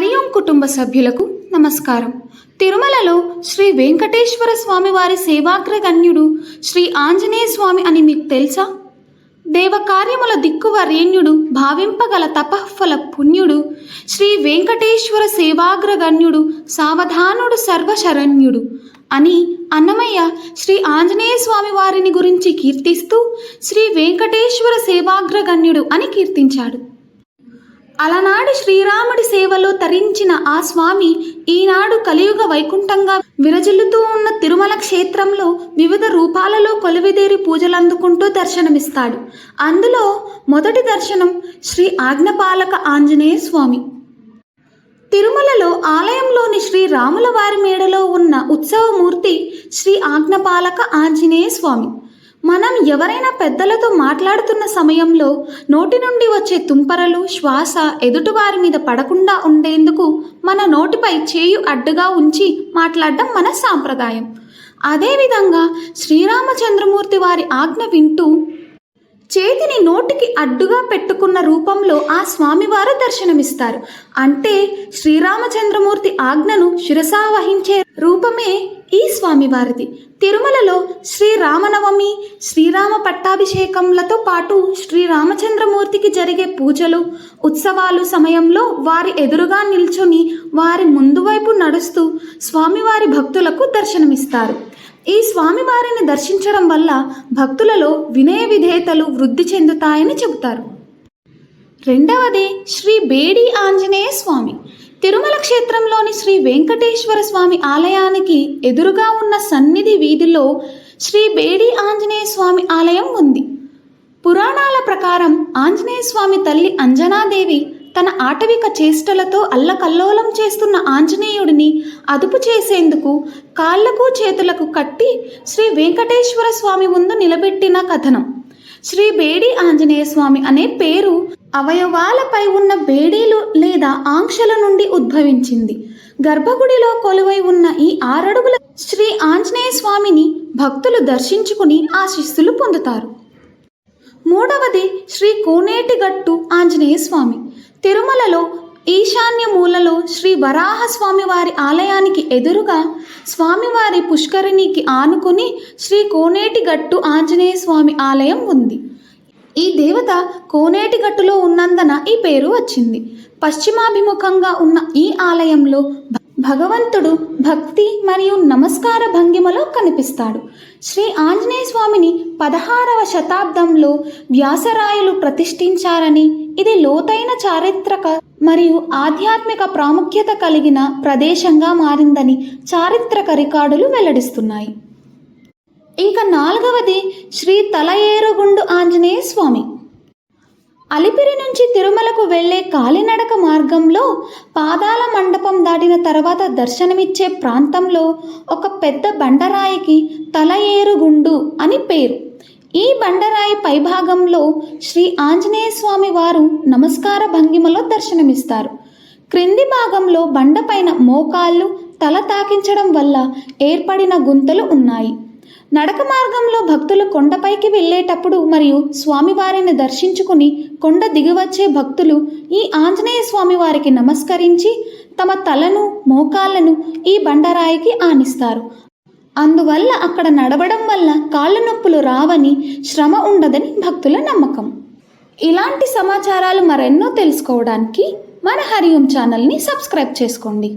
హరిఓం కుటుంబ సభ్యులకు నమస్కారం. తిరుమలలో శ్రీ వెంకటేశ్వర స్వామి వారి సేవాగ్రగణ్యుడు శ్రీ ఆంజనేయ స్వామి అని మీకు తెలుసా? దేవకార్యముల దిక్కువరేణ్యుడు భావింపగల తపఃఫల పుణ్యుడు శ్రీ వెంకటేశ్వర సేవాగ్రగణ్యుడు సావధానుడు సర్వశరణ్యుడు అని అన్నమయ్య శ్రీ ఆంజనేయ స్వామి వారిని గురించి కీర్తిస్తూ శ్రీ వెంకటేశ్వర సేవాగ్రగణ్యుడు అని కీర్తించాడు. అలనాడు శ్రీరాముడి సేవలో తరించిన ఆ స్వామి ఈనాడు కలియుగ వైకుంఠంగా విరజిల్లుతూ ఉన్న తిరుమల క్షేత్రంలో వివిధ రూపాలలో కొలువిదేరి పూజలందుకుంటూ దర్శనమిస్తాడు. అందులో మొదటి దర్శనం శ్రీ ఆజ్ఞపాలక ఆంజనేయ స్వామి. తిరుమలలో ఆలయంలోని శ్రీ రాముల వారి మేడలో ఉన్న ఉత్సవమూర్తి శ్రీ ఆజ్ఞపాలక ఆంజనేయ స్వామి. మనం ఎవరైనా పెద్దలతో మాట్లాడుతున్న సమయంలో నోటి నుండి వచ్చే తుంపరలు శ్వాస ఎదుటివారి మీద పడకుండా ఉండేందుకు మన నోటిపై చేయు అడ్డుగా ఉంచి మాట్లాడడం మన సాంప్రదాయం. అదేవిధంగా శ్రీరామచంద్రమూర్తి వారి ఆజ్ఞ వింటూ చేతిని నోటికి అడ్డుగా పెట్టుకున్న రూపంలో ఆ స్వామివారు దర్శనమిస్తారు. అంటే శ్రీరామచంద్రమూర్తి ఆజ్ఞను శిరసా వహించే రూపమే ఈ స్వామివారిది. తిరుమలలో శ్రీరామనవమి శ్రీరామ పట్టాభిషేకములతో పాటు శ్రీరామచంద్రమూర్తికి జరిగే పూజలు ఉత్సవాలు సమయంలో వారి ఎదురుగా నిల్చొని వారి ముందు వైపు నడుస్తూ స్వామివారి భక్తులకు దర్శనమిస్తారు. ఈ స్వామివారిని దర్శించడం వల్ల భక్తులలో వినయ విధేయతలు వృద్ధి చెందుతాయని చెబుతారు. రెండవది శ్రీ బేడి ఆంజనేయ స్వామి. తిరుమల క్షేత్రంలోని శ్రీ వెంకటేశ్వర స్వామి ఆలయానికి ఎదురుగా ఉన్న సన్నిధి వీధిలో శ్రీ బేడి ఆంజనేయ స్వామి ఆలయం ఉంది. పురాణాల ప్రకారం ఆంజనేయ స్వామి తల్లి అంజనాదేవి తన ఆటవిక చేష్టలతో అల్లకల్లోలం చేస్తున్న ఆంజనేయుడిని అదుపు చేసేందుకు కాళ్ళకు చేతులకు కట్టి శ్రీ వెంకటేశ్వర స్వామి ముందు నిలబెట్టిన కథనం. శ్రీ బేడి ఆంజనేయ స్వామి అనే పేరు అవయవాలపై ఉన్న బేడీలు లేదా ఆంక్షల నుండి ఉద్భవించింది. గర్భగుడిలో కొలువై ఉన్న ఈ ఆరడుగుల శ్రీ ఆంజనేయ స్వామిని భక్తులు దర్శించుకుని ఆశీస్సులు పొందుతారు. మూడవది శ్రీ కోనేటిగట్టు ఆంజనేయ స్వామి. తిరుమలలో ఈశాన్య మూలలో శ్రీ వరాహ స్వామివారి ఆలయానికి ఎదురుగా స్వామివారి పుష్కరిణికి ఆనుకుని శ్రీ కోనేటిగట్టు ఆంజనేయ స్వామి ఆలయం ఉంది. ఈ దేవత కోనేటిగట్టులో ఉన్నందున ఈ పేరు వచ్చింది. పశ్చిమాభిముఖంగా ఉన్న ఈ ఆలయంలో భగవంతుడు భక్తి మరియు నమస్కార భంగిమలో కనిపిస్తాడు. శ్రీ ఆంజనేయ స్వామిని పదహారవ శతాబ్దంలో వ్యాసరాయలు ప్రతిష్ఠించారని ఇది లోతైన చారిత్రక మరియు ఆధ్యాత్మిక ప్రాముఖ్యత కలిగిన ప్రదేశంగా మారిందని చారిత్రక రికార్డులు వెల్లడిస్తున్నాయి. ఇంకా నాలుగవది శ్రీ తలయేరుగుండు ఆంజనేయ స్వామి. అలిపిరి నుంచి తిరుమలకు వెళ్ళే కాలినడక మార్గంలో పాదాల మండపం దాటిన తర్వాత దర్శనమిచ్చే ప్రాంతంలో ఒక పెద్ద బండరాయికి తలయేరుగుండు అని పేరు. ఈ బండరాయి పైభాగంలో శ్రీ ఆంజనేయ స్వామి వారు నమస్కార భంగిమలో దర్శనమిస్తారు. క్రింది భాగంలో బండపైన మోకాళ్ళు తల తాకించడం వల్ల ఏర్పడిన గుంతలు ఉన్నాయి. నడక మార్గంలో భక్తులు కొండపైకి వెళ్ళేటప్పుడు మరియు స్వామివారిని దర్శించుకుని కొండ దిగివచ్చే భక్తులు ఈ ఆంజనేయ స్వామి వారికి నమస్కరించి తమ తలను మోకాళ్ళను ఈ బండరాయికి ఆనిస్తారు. అందువల్ల అక్కడ నడవడం వల్ల కాళ్ళ నొప్పులు రావని శ్రమ ఉండదని భక్తుల నమ్మకం. ఇలాంటి సమాచారాలు మరెన్నో తెలుసుకోవడానికి మన హరియం ఛానల్ని సబ్స్క్రైబ్ చేసుకోండి.